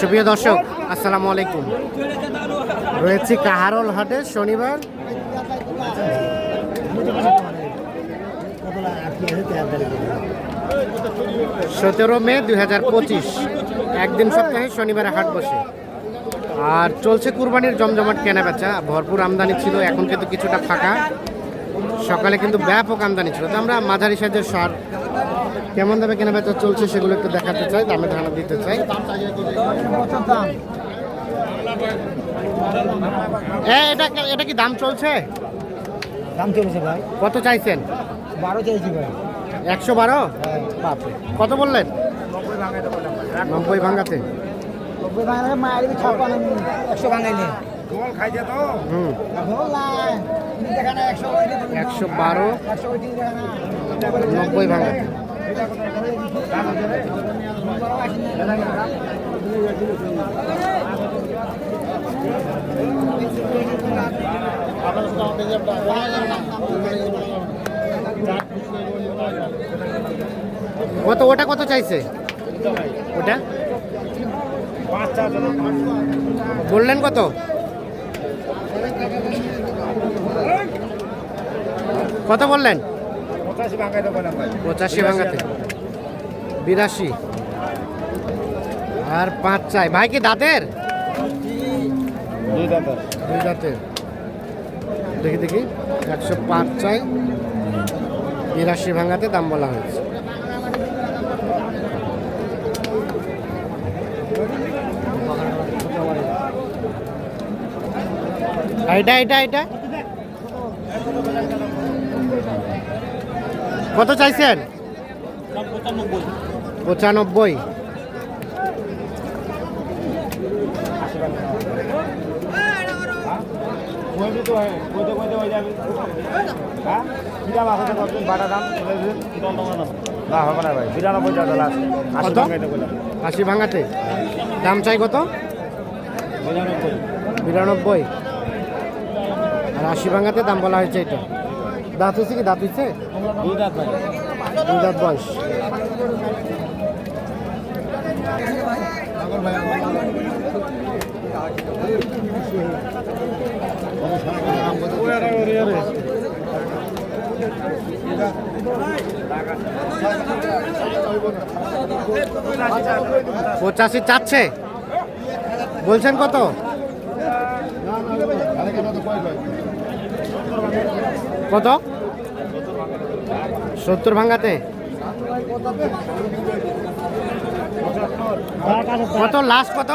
সুপ্রিয় দর্শক, আসসালামু আলাইকুম। রয়েছি কাহারল হাটে, শনিবার। সতেরো মে দুই হাজার পঁচিশ, একদিন সপ্তাহে শনিবারে হাট বসে। আর চলছে কুরবানির জমজমাট কেনা বেচা ভরপুর আমদানি ছিল, এখন কিন্তু কিছুটা ফাঁকা। সকালে কিন্তু ব্যাপক আমদানি ছিল। তো আমরা মাঝারি সাইজের সার কেমন দামে কেনা বেচা চলছে সেগুলো একটু দেখাতে চাই দামে ধারণা দিতে চাই। এটা এটা কি দাম চলছে? দাম চলেছে ভাই। কত চাইছেন? বারো চাইছি ভাই। একশো বারো? বাপরে। কত বললেন? নব্বই ভাঙাতে। নব্বই ভাঙা মায়ের ছাপ্পান্ন একশো ভাঙাইলে একশো একশো বারো? নব্বই ভাঙাতে। কত ওটা কত চাইছে? ওটা? বললেন কত? কত বললেন? পঁচাশি ভাঙাতে? বিরাশি। আর পাঁচ চাই। ভাই কি দাঁতের? দুই দাঁতের। দেখি দেখি। একশো পাঁচ চাই। বিরাশি ভাঙাতে দাম বলা হয়েছে। এটা এটা এটা? কত চাইছেন? পঁচানব্বই। কত? আশি ভাঙাতে। দাম চাই কত? বিরানব্বই। আর আশি ভাঙাতে দাম বলা হয়েছে এটা। দাঁত হয়েছে কি? দাঁত হয়েছে? দুই দাঁত বয়স। পঁচাশি চাচ্ছে? বলছেন কত? কত? সত্তর ভাঙাতে। কত? লাস্ট কত?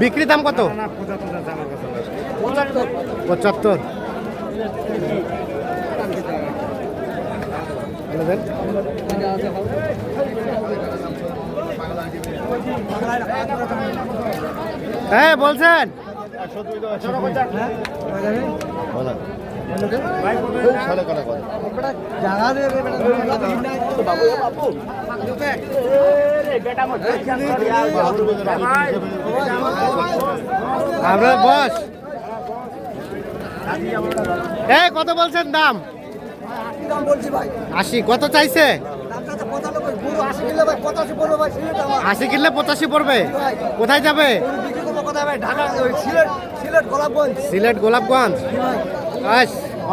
বিক্রি দাম কত? পঁচাত্তর হ্যাঁ দেন। আপনার বস। এই কত বলছেন দাম? আশি কত চাইছে? আশি কিনলে পঁচাশি পড়বে। কোথায় যাবে? সিলেট গোলাপগঞ্জ।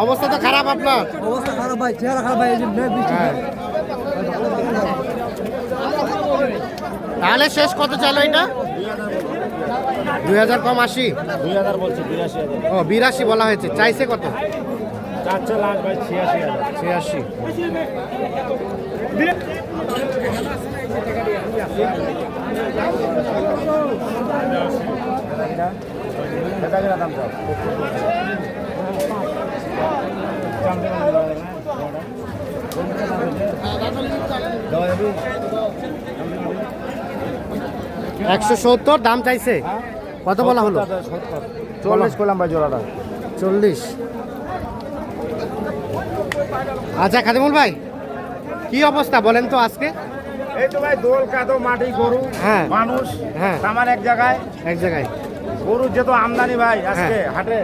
অবস্থা তো খারাপ আপনার। অবস্থা খারাপ ভাই চেহারা খারাপ ভাই এই যে মেঘ বৃষ্টি হ্যাঁ। তাহলে শেষ কত চাইলো এটা? দুই হাজার কম আশি। দুই হাজার বলছে বিরাশি ও বিরাশি বলা হয়েছে। চাইছে কত? চারশো লাখ ভাই ছিয়াশি ছিয়াশি। দাম একশো সত্তর দাম চাইছে। কত বলা হলো? চল্লিশ করলাম ভাই জোড়াটা। চল্লিশ। আচ্ছা খাদিমুল ভাই কি অবস্থা বলেন তো আজকে? এই তো ভাই দোল কাদো মাটি গরু হ্যাঁ। মানুষ হ্যাঁ। আমার এক জায়গায়। এক জায়গায়। গরুর যেহেতু আমদানি ভাই আজকে হ্যাঁ। হাটে।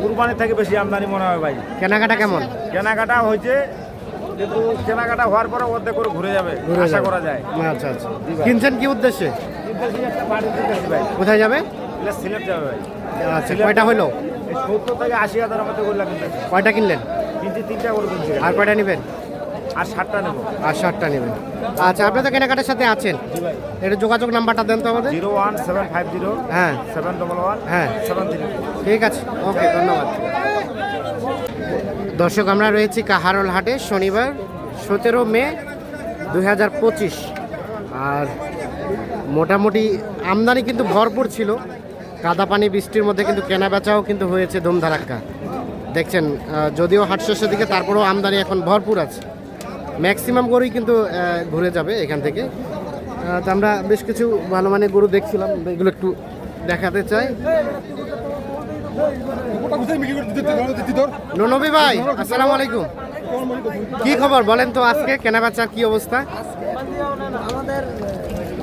কুরবানির থেকে বেশি আমদানি মনে হয় ভাই। কেনাকাটা কেমন? কেনাকাটা হয়েছে কিন্তু কেনাকাটা হওয়ার পরে অর্ধেক করে ঘুরে যাবে আশা করা যায়। আচ্ছা আচ্ছা। কিনছেন কি উদ্দেশ্যে? একটা বাড়ি ভাই। কোথায় যাবে? সিলেট যাবে ভাই। আচ্ছা কয়টা হলো? সত্তর থেকে আশি হাজার মধ্যে কয়টা কিনলেন? কিনছি তিনটা করে কিনছি। আর কয়টা নেবেন? আর ষাটটা নেব। আর ষাটটা নেবেন। আচ্ছা আপনি তো কেনাকাটার সাথে আছেন। এটা যোগাযোগ নাম্বারটা দেন তো আমাদের। Zero one seven five zero হ্যাঁ। সেভেন ডবল ওয়ান হ্যাঁ। সেভেন থ্রি ঠিক আছে। ওকে ধন্যবাদ। দর্শক আমরা রয়েছি কাহারল হাটে শনিবার সতেরো মে দুই হাজার পঁচিশ। আর মোটামুটি আমদানি কিন্তু ভরপুর ছিল। কাদা পানি বৃষ্টির মধ্যে কিন্তু কেনা বেচাও কিন্তু হয়েছে ধুমধারাক্কা দেখছেন যদিও হাট শেষের দিকে তারপরেও আমদানি এখন ভরপুর আছে। ম্যাক্সিমাম গরুই কিন্তু ঘুরে যাবে এখান থেকে। তো আমরা বেশ কিছু ভালো মানের গরু দেখছিলাম, এগুলো একটু দেখাতে চাই। ননবী ভাই, আসসালামু আলাইকুম। কি খবর বলেন তো আজকে, কেনা বেচার কি অবস্থা? আমাদের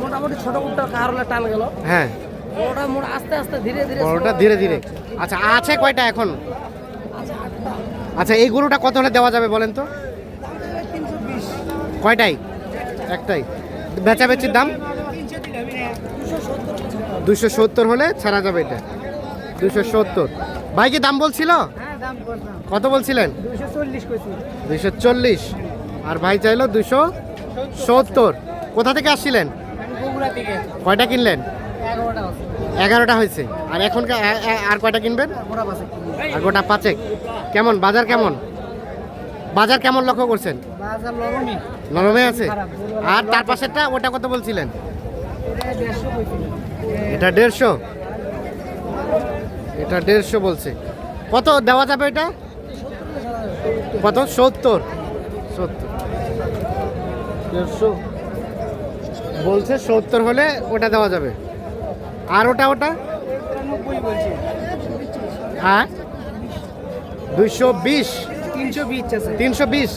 মোটামুটি ছোট কারলে টাল গেল হ্যাঁ। ওটা মোট আস্তে আস্তে ধীরে ধীরে বড়টা ধীরে ধীরে। আচ্ছা আছে কয়টা এখন? আচ্ছা এই গরুটা কত হলে দেওয়া যাবে বলেন তো? কয়টাই? একটাই। বেচা বেচির দাম? দুশো সত্তর হলে ছাড়া যাবে এটা। দুশো সত্তর। ভাই কি দাম বলছিল? হ্যাঁ কত বলছিলেন? দুশো চল্লিশ আর ভাই চাইলো দুশো সত্তর। কোথা থেকে আসছিলেন? কয়টা কিনলেন? এগারোটা হয়েছে। আর এখন আর কয়টা কিনবেন? আর গোটা পাঁচেক। কেমন? বাজার কেমন? বাজার কেমন লক্ষ্য করছেন? নরমে আছে? আর তার পাশেরটা ওটা কত বলছিলেন? এটা দেড়শো এটা দেড়শো? বলছে। কত দেওয়া যাবে এটা? কত? সত্তর। সত্তর। দেড়শো। বলছে সত্তর হলে ওটা দেওয়া যাবে। আর ওটা ওটা? হ্যাঁ দুইশো বিশ। তিনশো বিশ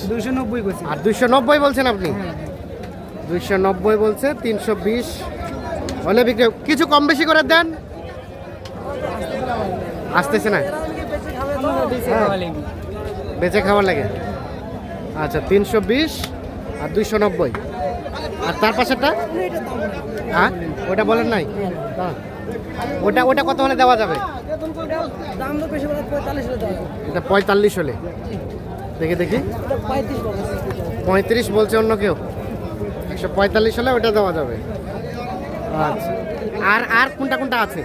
আর দুইশো নব্বই বলছেন আপনি? দুইশো নব্বই বলছে তিনশো বিশ। হলে বিক্রি কিছু কম বেশি করে দেন। আসতেছে না? বেঁচে খাওয়ার লাগে। আচ্ছা তিনশো বিশ আর দুইশো নব্বই। আর তার পাশেরটা? হ্যাঁ? ওটা বলেন নাই? হ্যাঁ। ওটা ওটা কত হলে দেওয়া যাবে? পঁয়তাল্লিশ হলে। দেখি দেখি। পঁয়ত্রিশ বলছে অন্য কেউ। একশো পঁয়তাল্লিশ হলে ওটা দেওয়া যাবে। আচ্ছা। আর আর কোনটা কোনটা আছে?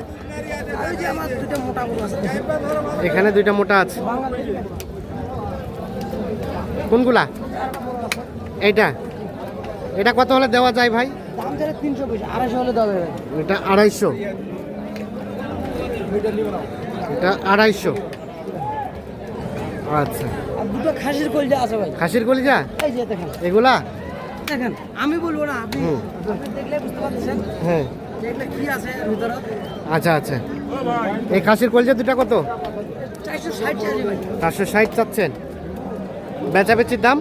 এখানে দুইটা মোটা আছে। কোনগুলা? এইটা। এটা কত হলে দেওয়া যায় ভাই? এটা আড়াইশো। এটা আড়াইশো। আচ্ছা। আর দুটো খাসির কলজা আছে ভাই। খাসির কলিজা? এই যে দেখেন। এগুলা? দেখেন আমি বলব না আপনি দেখলে বুঝতে পারতেছেন। হ্যাঁ। কি আছে ভিতরে? আচ্ছা আচ্ছা। এই খাসির কলিজা দুটা কত? চারশো ষাট চাচ্ছেন। বেচাবেচির দাম?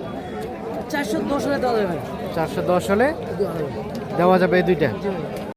চারশো দশ হলে দেওয়া যাবে চারশো দশ হলে দেওয়া যাবে। এই দুইটা।